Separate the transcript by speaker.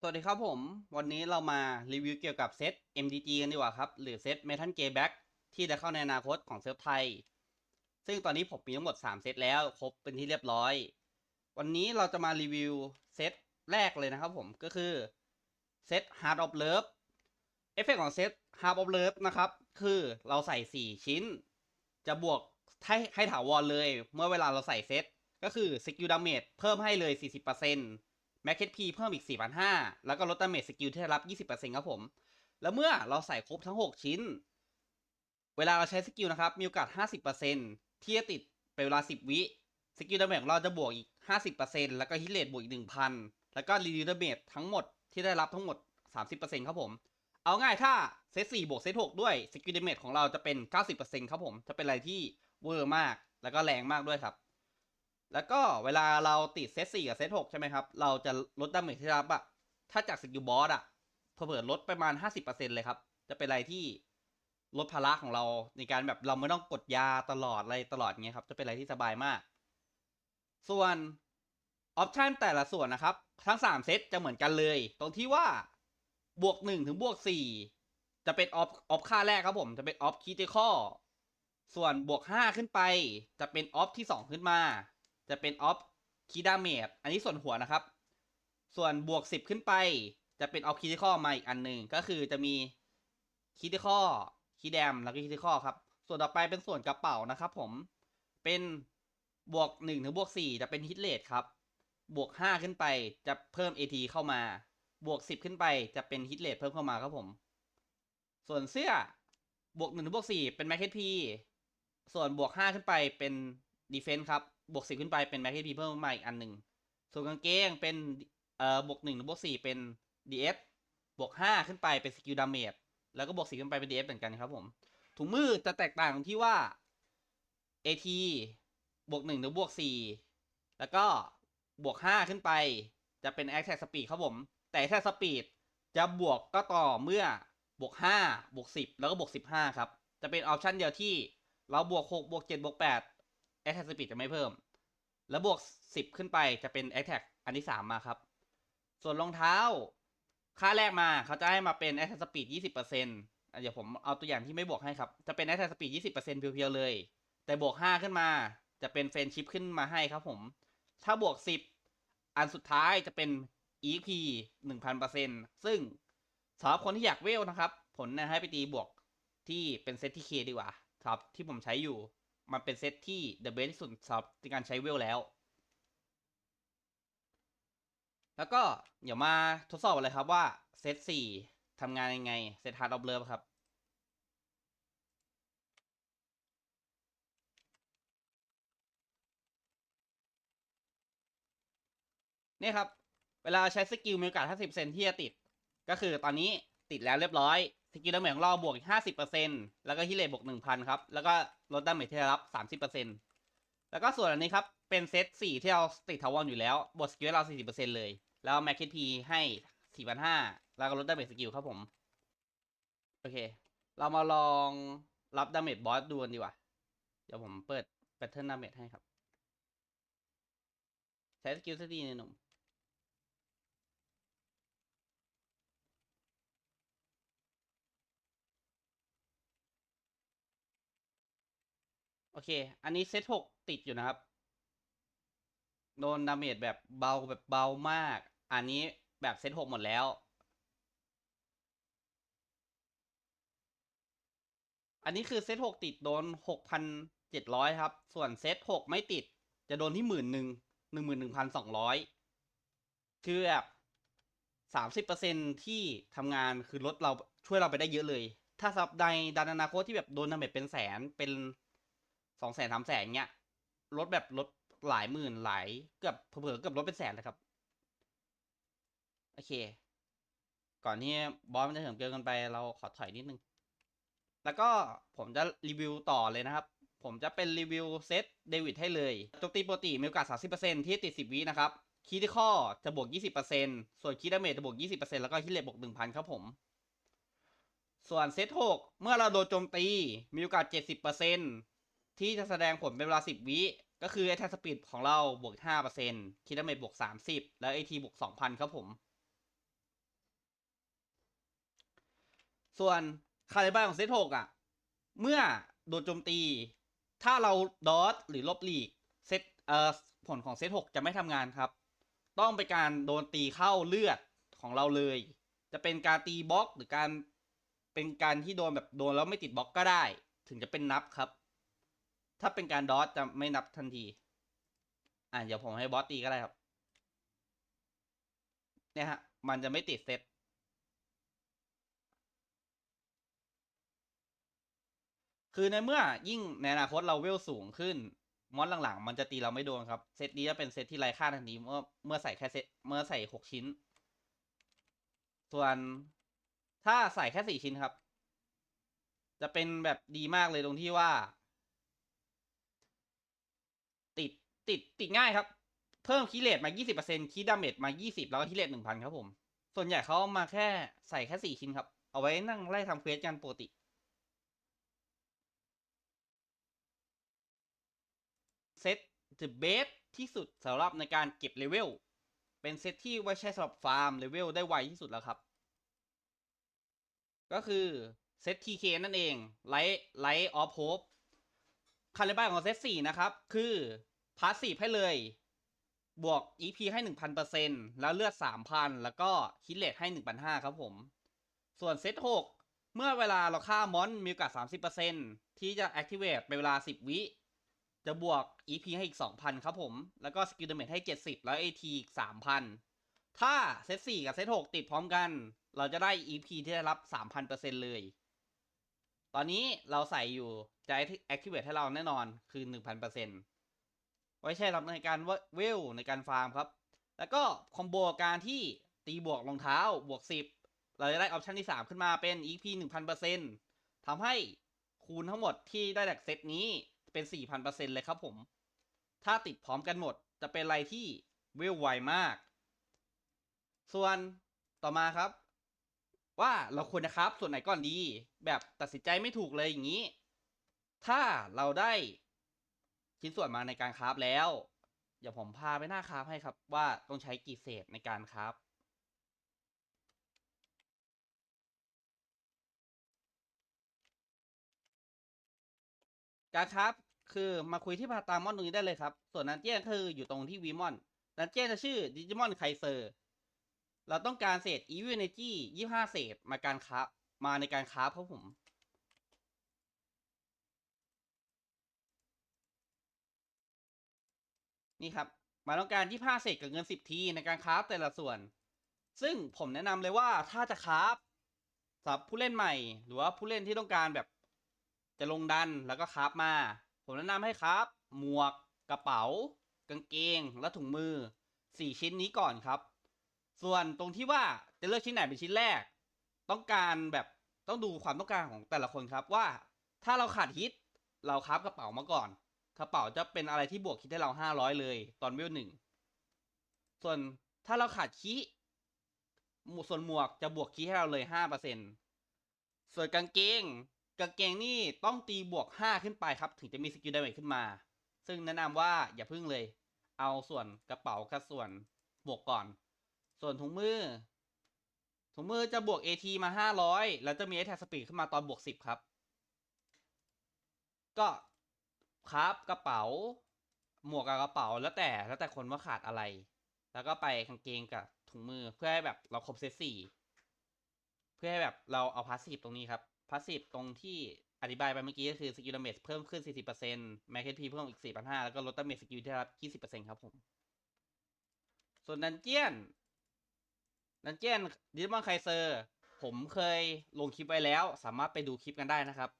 Speaker 1: สวัสดีครับผม วันนี้เรามารีวิวเกี่ยวกับเซต MDG กันดีกว่าครับ หรือเซต Metal Gear Back ที่จะเข้าในอนาคตของเซิร์ฟไทย ซึ่งตอนนี้ผมมีทั้งหมด 3 เซตแล้ว ครบเป็นที่เรียบร้อย วันนี้เราจะมารีวิวเซตแรกเลยนะครับผม ก็คือเซต Heart of Love เอฟเฟกต์ของเซต Heart of Love นะครับ คือเราใส่ 4 ชิ้น จะบวกให้ให้ถาวรเลย เมื่อเวลาเราใส่เซต ก็คือ Skill Damage เพิ่มให้เลย 40% แม็กเก็ตพีเพิ่มอีก 4,500 แล้วก็ลดดาเมจสกิลที่ได้รับ 20%ครับผม แล้วเมื่อเราใส่ครบทั้ง 6 ชิ้น เวลาเราใช้สกิลนะครับ มีโอกาส 50%ที่จะติดไปเวลา 10 วิสกิลดาเมจของเราจะบวกอีก 50%แล้วก็ฮิตเลตบวกอีก 1,000 แล้วก็รีดิวดาเมจทั้งหมดที่ได้รับทั้งหมด 30%ครับผม เอาง่ายถ้าเซต4บวกเซต6ด้วยสกิลดาเมจของเราจะเป็น 90%ครับผมจะเป็นอะไรที่เวอร์มากแล้วก็แรงมากด้วยครับ แล้วก็เวลาเราติดเซตสี่กับเซตหกใช่ไหมครับ เราจะลดดาเมจที่รับอะถ้าจากสกิลบอสอะเผื่อลดประมาณห้าสิบเปอร์เซ็นเลยครับ จะเป็นอะไรที่ลดภาระของเราในการแบบเราไม่ต้องกดยาตลอดอะไรตลอดเงี้ยครับ จะเป็นอะไรที่สบายมาก ส่วนออปชันแต่ละส่วนนะครับ ทั้ง 3 เซตจะเหมือนกันเลย ตรงที่ว่าบวก 1 ถึงบวก 4 จะเป็นออฟออฟค่าแรกครับผม จะเป็นออฟคิติคอส่วนบวก 5 ขึ้นไป จะเป็นออฟที่ 2 ขึ้นมา จะเป็นออฟคีดาเมจอันนี้ส่วนหัวนะครับ ส่วนบวก 10 ขึ้นไป จะเป็นออฟคีติคอมาอีกอันหนึ่งก็คือจะมีคีติคอคีแดมแล้วก็คีติคอครับ ส่วนต่อไปเป็นส่วนกระเป๋านะครับผมเป็นบวก1ถึงบวก4จะเป็นฮิตเลทครับ บวก 5 ขึ้นไปจะเพิ่ม AT เข้ามา บวก 10 ขึ้นไปจะเป็นฮิตเลทเพิ่มเข้ามาครับผม ส่วนเสื้อบวก1ถึงบวก4เป็นแม็กเฮดพีส่วนบวก 5 ขึ้นไปเป็นดีเฟนส์ครับ บวก10ขึ้นไปเป็นแม็กเฮดพีเพิ่มมาอีกอันหนึ่งส่วนกางเกงเป็นเอ่อบวก1ถึงหรือบวก4เป็น DF บวก5ขึ้นไปเป็นสกิลดาเมจแล้วก็บวก10ขึ้นไปเป็น DF เหมือนกันครับผม ถุงมือจะแตกต่างตรงที่ว่า AT บวก1ถึงหรือบวก4แล้วก็บวก5ขึ้นไปจะเป็น Attack Speed ครับผม แต่ Attack Speed จะบวกก็ต่อเมื่อบวก5บวก10แล้วก็บวก15ครับ จะเป็นออปชันเดียวที่เราบวก6บวก7บวก8 Attack Speed จะไม่เพิ่ม แล้วบวก 10 ขึ้นไปจะเป็น Attack อันที่ 3 มาครับ ส่วนรองเท้า ค่าแรกมาเขาจะให้มาเป็น Attack Speed 20%อะเดี๋ยวผมเอาตัวอย่างที่ไม่บวกให้ครับ จะเป็น Attack Speed 20%เพียวๆเลย แต่บวก 5 ขึ้นมาจะเป็นเฟรนชิพขึ้นมาให้ครับผม ถ้าบวก 10 อันสุดท้ายจะเป็น EP 1000%ซึ่งสำหรับคนที่อยากเวลนะครับ ผลนะให้ไปตีบวกที่เป็นเซตที่เคดีกว่าครับที่ผมใช้อยู่ มันเป็นเซตที่ the best ที่สุดสำหรับในการใช้เวลแล้ว แล้วก็เดี๋ยวมาทดสอบเลยครับว่าเซต4ทำงานยังไง เซต Hard of Love ครับนี่ครับ เวลาใช้สกิลมีโอกาส50%ที่จะติด ก็คือตอนนี้ติดแล้วเรียบร้อย สกิลดาเมจของเราบวกอีก50%แล้วก็ฮิเลตบวก1,000ครับ แล้วก็ลดดาเมจที่ได้รับ30%แล้วก็ส่วนอันนี้ครับ เป็นเซต4ที่เราติดทาวอนอยู่แล้ว บวกสกิลให้เปอรา40%เลย แล้วแม็กคิพีให้4,500แล้วก็ลดดาเมจสกิลครับผม โอเค เรามาลองรับดาเมจบอสดูกันดีกว่า เดี๋ยวผมเปิดแพทเทิร์นดาเมจให้ครับ ใช้สกิลสักทีหนึงหนุ่ม โอเค อันนี้เซตหกติดอยู่นะครับ โดนดาเมจแบบเบาแบบเบามาก อันนี้แบบเซตหกหมดแล้ว อันนี้คือเซตหกติดโดนหกพันเจ็ดร้อยครับ ส่วนเซตหกไม่ติด จะโดนที่หมื่นหนึ่งหนึ่งหมื่นหนึ่งพันสองร้อยคือแบบสามสิบเปอร์เซ็นที่ทำงานคือลดเราช่วยเราไปได้เยอะเลย ถ้าสับในดันอนาคตที่แบบโดนดาเมจเป็นแสนเป็น สองแสนสามแสนเงี้ยลดแบบลดหลายหมื่นหลายเกือบเผลอเกือบลดเป็นแสนเลยครับ โอเค ก่อนที่บอสมันจะเหิมเกินกันไป เราขอถอยนิดนึง แล้วก็ผมจะรีวิวต่อเลยนะครับ ผมจะเป็นรีวิวเซตเดวิดให้เลยโจมตีปกติมีโอกาส 30%ที่ติด 10 วินะครับคีย์ที่ข้อจะบวก 20%ส่วนคีย์ดาเมจจะบวก 20%แล้วก็คีย์เลทบวก 1,000 ครับผม ส่วนเซต6เมื่อเราโดนโจมตีมีโอกาส 70% ที่จะแสดงผลเป็นเวลา 10 วิก็คือ attack speed ของเราบวก 5%คีย์ดาเมจบวก 30 แล้ว AT บวก 2,000 ครับผม ส่วนคาลิบาของเซตหกอะ เมื่อโดนโจมตี ถ้าเราดอทหรือลบหลีกเซตเอ่อผลของเซตหกจะไม่ทำงานครับ ต้องเป็นการโดนตีเข้าเลือดของเราเลย จะเป็นการตีบล็อกหรือการเป็นการที่โดนแบบโดนแล้วไม่ติดบล็อกก็ได้ ถึงจะเป็นนับครับ ถ้าเป็นการดอทจะไม่นับทันที อะเดี๋ยวผมให้บอสตีก็ได้ครับ เนี่ยฮะ มันจะไม่ติดเซตคือในเมื่อยิ่งในอนาคตเราเวลสูงขึ้น มอสหลังๆ มันจะตีเราไม่โดนครับ เซตนี้จะเป็นเซตที่ไร้ค่าทันทีเมื่อเมื่อใส่แค่เซตเมื่อใส่หกชิ้น ส่วนถ้าใส่แค่สี่ชิ้นครับ จะเป็นแบบดีมากเลยตรงที่ว่า ติดติดง่ายครับ เพิ่มคีย์เลทมา 20%คีย์ดาเมจมา 20 แล้วก็คีย์เลท1,000 ครับผม ส่วนใหญ่เขามาแค่ใส่แค่ 4 ชิ้นครับ เอาไว้นั่งไล่ทำเควสกันปกติเซต the best ที่สุดสำหรับในการเก็บเลเวล เป็นเซตที่ไว้ใช้สำหรับฟาร์มเลเวลได้ไวที่สุดแล้วครับ ก็คือเซต TK นั่นเอง Light Light of Hope คาลิบาของเซต4นะครับ คือ พาสซีฟให้เลย บวก EP ให้ 1,000%แล้วเลือด 3,000 แล้วก็คิดเลทให้ 1,500 ครับผม ส่วนเซต6 เมื่อเวลาเราฆ่ามอนมีโอกาส 30%ที่จะ activate เป็นเวลา 10 วิ จะบวก EP ให้อีก 2,000 ครับผม แล้วก็สกิลดาเมจให้ 70 แล้ว AT อีก 3,000 ถ้าเซต4กับเซต6ติดพร้อมกัน เราจะได้ EP ที่ได้รับ 3,000%เลย ตอนนี้เราใส่อยู่จะ activate ให้เราแน่นอนคือ 1,000% ไว้ใช้รับในการเวลในการฟาร์มครับ แล้วก็คอมโบการที่ตีบวกรองเท้าบวก 10 เราจะได้ออปชันที่ 3 ขึ้นมาเป็น EP 1,000%ทำให้คูณทั้งหมดที่ได้จากเซตนี้เป็น 4,000%เลยครับผม ถ้าติดพร้อมกันหมดจะเป็นอะไรที่เวลไวมาก ส่วนต่อมาครับ ว่าเราควรจะครับส่วนไหนก่อนดี แบบตัดสินใจไม่ถูกเลยอย่างนี้ ถ้าเราได้ ชิ้นส่วนมาในการคราฟแล้ว เดี๋ยวผมพาไปหน้าคราฟให้ครับว่าต้องใช้กี่เศษในการคราฟการคราฟคือมาคุยที่พาตามอนตรงนี้ได้เลยครับ ส่วนนันเจี้ยนคืออยู่ตรงที่วีมอนนันเจี้ยนจะชื่อดิจิมอนไคเซอร์เราต้องการเศษ e v e Energy 25เศษมาการคราฟมาในการคราฟครับผม นี่ครับมาต้องการ25เศษกับเงิน10ทีในการคราฟแต่ละส่วน ซึ่งผมแนะนำเลยว่าถ้าจะคราฟสำหรับผู้เล่นใหม่ หรือว่าผู้เล่นที่ต้องการแบบ จะลงดันแล้วก็คราฟมา ผมแนะนำให้คราฟหมวกกระเป๋า กางเกง และถุงมือ4ชิ้นนี้ก่อนครับ ส่วนตรงที่ว่าจะเลือกชิ้นไหนเป็นชิ้นแรก ต้องการแบบต้องดูความต้องการของแต่ละคนครับว่า ถ้าเราขาดฮิตเราคราฟกระเป๋ามาก่อน กระเป๋าจะเป็นอะไรที่บวกคิดให้เราห้าร้อยเลย ตอนเวลหนึ่ง ส่วนถ้าเราขาดคีส่วนหมวกจะบวกคีให้เราเลยห้าเปอร์เซ็นส่วนกางเกง กางเกงนี่ต้องตีบวกห้าขึ้นไปครับ ถึงจะมีสกิลไดาเมจขึ้นมา ซึ่งแนะนำว่าอย่าพึ่งเลย เอาส่วนกระเป๋ากับส่วนหมวกก่อน ส่วนถุงมือ ถุงมือจะบวก AT มาห้าร้อยแล้วจะมี attack speed ขึ้นมาตอนบวกสิบครับ ก็ ครับกระเป๋า หมวกกับกระเป๋าแล้วแต่แล้วแต่คนว่าขาดอะไร แล้วก็ไปกางเกงกับถุงมือเพื่อให้แบบเราครบเซตสี่เพื่อให้แบบเราเอาพาสซีฟตรงนี้ครับพาสซีฟตรงที่อธิบายไปเมื่อกี้ก็คือสกิลเมจเพิ่มขึ้น 40%แมคเคพีเพิ่มอีก 4,500 แล้วก็ลดดาเมจสกิลที่ได้รับ 20%ครับผม ส่วนดันเจียน ดันเจียนดิจิมอนไคเซอร์ ผมเคยลงคลิปไว้แล้ว สามารถไปดูคลิปกันได้นะครับ